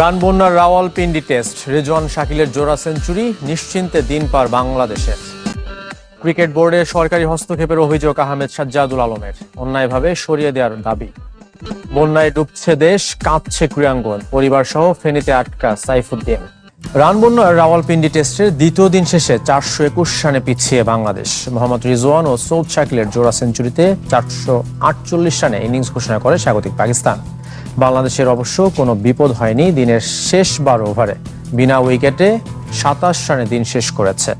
Run বন্যার Rawalpindi test. Rezwan শাকিলের জোড়া century, নিশ্চিন্তে দিন পার বাংলাদেশের। ক্রিকেট বোর্ডে সরকারি হস্তক্ষেপের অভিযোগ আহমেদ সাজ্জাদুল আলমের। অন্যায়ভাবে সরিয়ে দেওয়ার দাবি। বন্যায় ডুবছে দেশ, কাঁপছে ক্রীড়াঙ্গন। পরিবার সহ ফেনীতে আটকা সাইফুদ্দিন। রান বন্যার রাওয়ালপিন্ডি টেস্টের দ্বিতীয় দিন শেষে চারশো একুশ রানে পিছিয়ে বাংলাদেশ। মোহাম্মদ রিজওয়ান ও সৌদ শাকিলের জোড়া সেঞ্চুরিতে চারশো আটচল্লিশ রানে ইনিংস ঘোষণা করে স্বাগতিক পাকিস্তান। বাংলাদেশের অবশ্য কোনো বিপদ হয়নি দিনের শেষ বারো ওভারে। বিনা উইকেটে সাতাশ রানে দিন শেষ করেছে।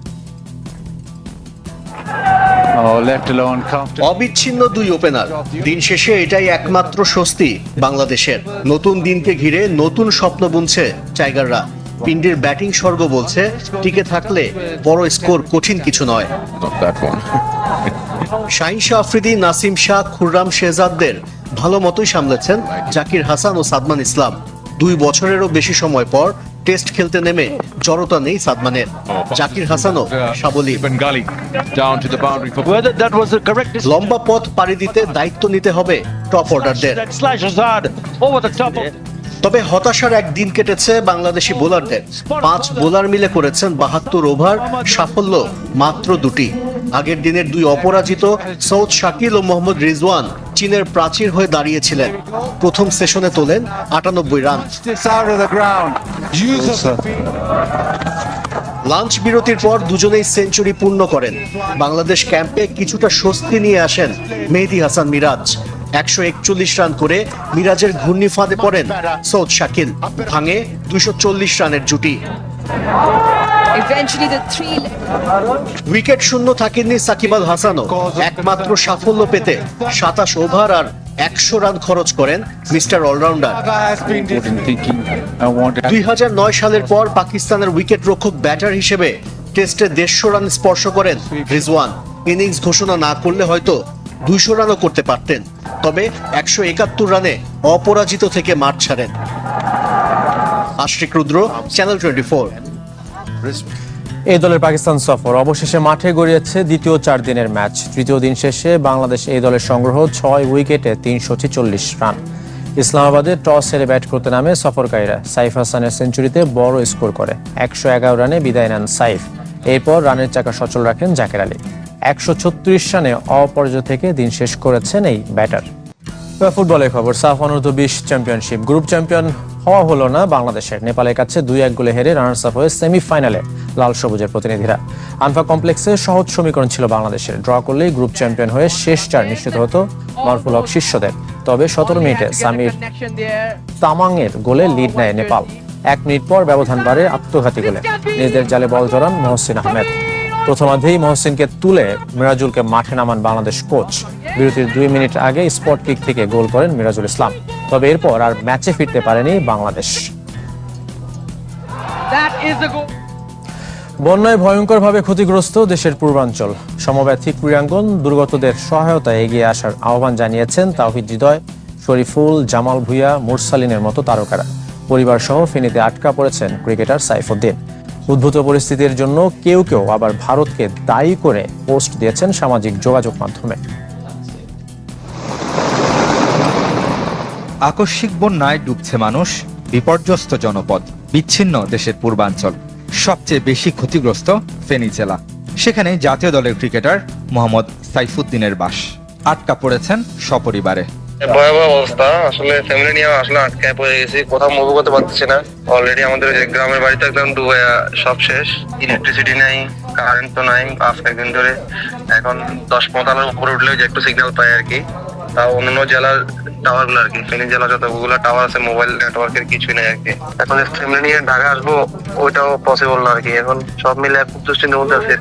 Oh. অবিচ্ছিন্ন দুই ওপেনার। দিন শেষে এটাই একমাত্র স্বস্তি বাংলাদেশের। নতুন দিনকে ঘিরে নতুন স্বপ্ন বুনছে টাইগাররা। পিন্ডির ব্যাটিং স্বর্গ বলছে টিকে থাকলে বড় স্কোর কঠিন কিছু নয়। শাহিন শাহ আফ্রিদি নাসিম শাহ খুররাম শেহজাদদের ভালো মতোই সামলেছেন জাকির হাসান ও সাদমান ইসলাম। দুই বছরেরও বেশি সময় পর টেস্ট খেলতে নেমে জড়তা নেই সাদমানের। জাকির হাসানও সাবলীল. লম্বা পথ পাড়ি দিতে দায়িত্ব নিতে হবে টপ অর্ডারদের। তবে হতাশার এক দিন কেটেছে বাংলাদেশি বোলারদের। পাঁচ বোলার মিলে করেছেন বাহাত্তর ওভার সাফল্য মাত্র দুটি। আগের দিনের দুই অপরাজিত সৌদ শাকিল ও মোহাম্মদ রিজওয়ান চীনের প্রাচীর হয়ে দাঁড়িয়েছিলেন। প্রথম সেশনে তোলেন আটানব্বই রান। লাঞ্চ বিরতির পর দুজনেই সেঞ্চুরি পূর্ণ করেন। বাংলাদেশ ক্যাম্পে কিছুটা স্বস্তি নিয়ে আসেন মেহেদি হাসান মিরাজ। একশো একচল্লিশ রান করে মিরাজের ঘূর্ণি ফাঁদে পড়েন সৌদ শাকিল। ভাঙে দুইশো চল্লিশ রানের জুটি। Eventually, the three উইকেট শূন্য থাকেননি সাকিব আল হাসানও। একমাত্র সাফল্য পেতে সাতাশ ওভার আর একশো রান খরচ করেন মিস্টার অলরাউন্ডার। দুই সালের পর পাকিস্তানের উইকেট রক্ষক ব্যাটার হিসেবে টেস্টে দেড়শো রান স্পর্শ করেন রিজওয়ান। ইনিংস ঘোষণা না করলে হয়তো দুইশো রানও করতে পারতেন। তবে একশো একাত্তর রানে অপরাজিত থেকে মাঠ ছাড়েন। আশ্রিক রুদ্র চ্যানেল টোয়েন্টি এই দলের পাকিস্তান সফর অবশেষে মাঠে গড়িয়েছে দ্বিতীয় চার দিনের ম্যাচ। তৃতীয় দিন শেষে বাংলাদেশ এই দলের সংগ্রহ ছয় উইকেটে তিনশো ছেচল্লিশ রান। ইসলামাবাদে টস হেরে ব্যাট করতে নামে সফরকারীরা। সাইফ হাসানের সেঞ্চুরিতে বড় স্কোর করে। একশো এগারো রানে বিদায় নেন সাইফ। এরপর রানের চাকা সচল রাখেন জাকের আলী। একশো ছত্রিশ রানে অপরাজয় থেকে দিন শেষ করেছেন এই ব্যাটার। ফুটবলের খবর। সাফ অনূর্ধ্ব বিশ চ্যাম্পিয়নশিপ। গ্রুপ চ্যাম্পিয়ন হওয়া হলো না বাংলাদেশের। নেপালের কাছে দুই এক গোলে হেরে রানার্স আপ হয়ে সেমিফাইনালে লাল সবুজের প্রতিনিধিরা। আনফা কমপ্লেক্সে সহজ সমীকরণ ছিল বাংলাদেশের। ড্র করলেই গ্রুপ চ্যাম্পিয়ন হয়ে শেষ চার নিশ্চিত হতো মারফুল হক শিষ্যদের। তবে সতেরো মিনিটে সামির তামাংয়ের গোলে লিড নেয় নেপাল। এক মিনিট পর ব্যবধান বাড়ে আত্মঘাতী গোলে। নিজেদের জালে বল জড়ান মহসিন আহমেদ। প্রথমার্ধেই মহসিনকে তুলে মিরাজুলকে মাঠে নামান বাংলাদেশ কোচ বিরতির দুই মিনিট আগে স্পট কিক থেকে গোল করেন মিরাজুল ইসলাম। তবে এরপর আর ম্যাচে ফিরতে পারেনি বাংলাদেশ। বন্যায় ভয়ঙ্করভাবে ক্ষতিগ্রস্ত দেশের পূর্বাঞ্চল। সমব্যথী ক্রীড়াঙ্গন দুর্গতদের সহায়তায় এগিয়ে আসার আহ্বান জানিয়েছেন তাওহিদ হৃদয় শরীফুল জামাল ভুইয়া মুরসালিনের মতো তারকারা। পরিবার সহ ফেনীতে আটকা পড়েছেন ক্রিকেটার সাইফুদ্দিন। উদ্ভূত পরিস্থিতির জন্য কেউ কেউ আবার ভারতকে দায়ী করে পোস্ট দিয়েছেন সামাজিক যোগাযোগ মাধ্যমে। আকস্মিক বন্যায় ডুবছে মানুষ, বিপর্যস্ত জনপদ, বিচ্ছিন্ন দেশের পূর্বাঞ্চল, সবচেয়ে বেশি ক্ষতিগ্রস্ত ফেনী জেলা সেখানে জাতীয় দলের ক্রিকেটার মোহাম্মদ সাইফুদ্দিনের বাস। আটকা পড়েছেন সপরিবারে। ভয়াবহ অবস্থা। আসলে ফ্যামিলি নিয়ে আসলে আটকায় পড়ে গেছি। কোথাও মুভ করতে পারতেছি না। অলরেডি আমাদের গ্রামের বাড়িতে একদম ডুবে সব শেষ। ইলেকট্রিসিটি নাই কারেন্ট তো নাই পাঁচ একদিন ধরে। এখন দশ পনেরো উপরে উঠলেও যে একটু সিগন্যাল পাই আর কি। জেলার টাওয়ারগুলো ফেনী জেলা যতগুলো টাওয়ার আছে মোবাইল কিছুই নেই এখন ফ্যামিলি নিয়ে ঢাকা আসব, ওইটাও পসিবল না এখন সব মিলে খুব আছে।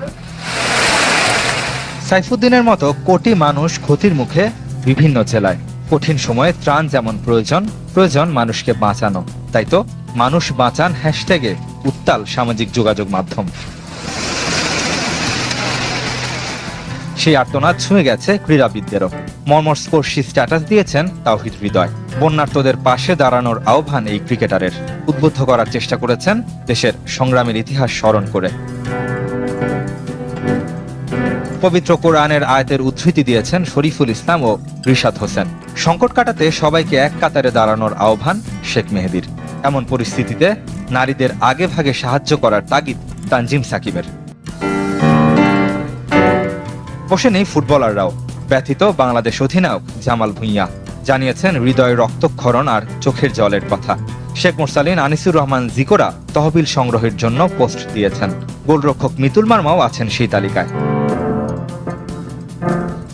সাইফুদ্দিনের মতো কোটি মানুষ ক্ষতির মুখে বিভিন্ন জেলায়। কঠিন সময়ে ত্রাণ যেমন প্রয়োজন প্রয়োজন মানুষকে বাঁচানো। তাই তো মানুষ বাঁচান হ্যাশট্যাগে উত্তাল সামাজিক যোগাযোগ মাধ্যম। সেই আর্তনাদ ছুঁয়ে গেছে ক্রীড়াবিদদেরও। মর্মস্পর্শী স্ট্যাটাস দিয়েছেন তাওহিদ হৃদয়। বন্যার্তদের পাশে দাঁড়ানোর আহ্বান এই ক্রিকেটারের। উদ্বুদ্ধ করার চেষ্টা করেছেন দেশের সংগ্রামের ইতিহাস স্মরণ করে। পবিত্র কোরআনের আয়াতের উদ্ধৃতি দিয়েছেন শরীফুল ইসলাম ও রিশাদ হোসেন। সংকট কাটাতে সবাইকে এক কাতারে দাঁড়ানোর আহ্বান শেখ মেহেদির। এমন পরিস্থিতিতে নারীদের আগে ভাগে সাহায্য করার তাগিদ তানজিম সাকিবের। বসে নেই ফুটবলাররাও। ব্যথিত বাংলাদেশ অধিনায়ক জামাল ভুঁইয়া জানিয়েছেন হৃদয় রক্তক্ষরণ আর চোখের জলের কথা। শেখ মুরসালিন, আনিসুর রহমান জিকোরা তহবিল সংগ্রহের জন্য পোস্ট দিয়েছেন। গোলরক্ষক মিতুল মার্মাও আছেন সেই তালিকায়।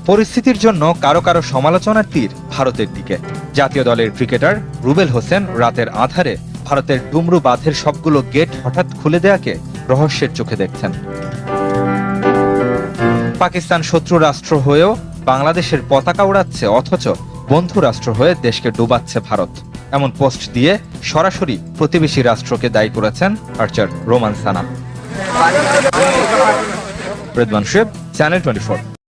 পরিস্থিতির জন্য কারও কারও সমালোচনার তীর ভারতের দিকে। জাতীয় দলের ক্রিকেটার রুবেল হোসেন রাতের আধারে ভারতের ডুমরু বাঁধের সবগুলো গেট হঠাৎ খুলে দেয়াকে রহস্যের চোখে দেখছেন। পাকিস্তান শত্রু রাষ্ট্র হয়েও বাংলাদেশের পতাকা উড়াচ্ছে, অথচ বন্ধু রাষ্ট্র হয়ে দেশকে ডুবাচ্ছে ভারত। এমন পোস্ট দিয়ে সরাসরি প্রতিবেশী রাষ্ট্রকে দায়ী করেছেন আর্চার রোমান সানা। রেদমান শেব চ্যানেল টোয়েন্টি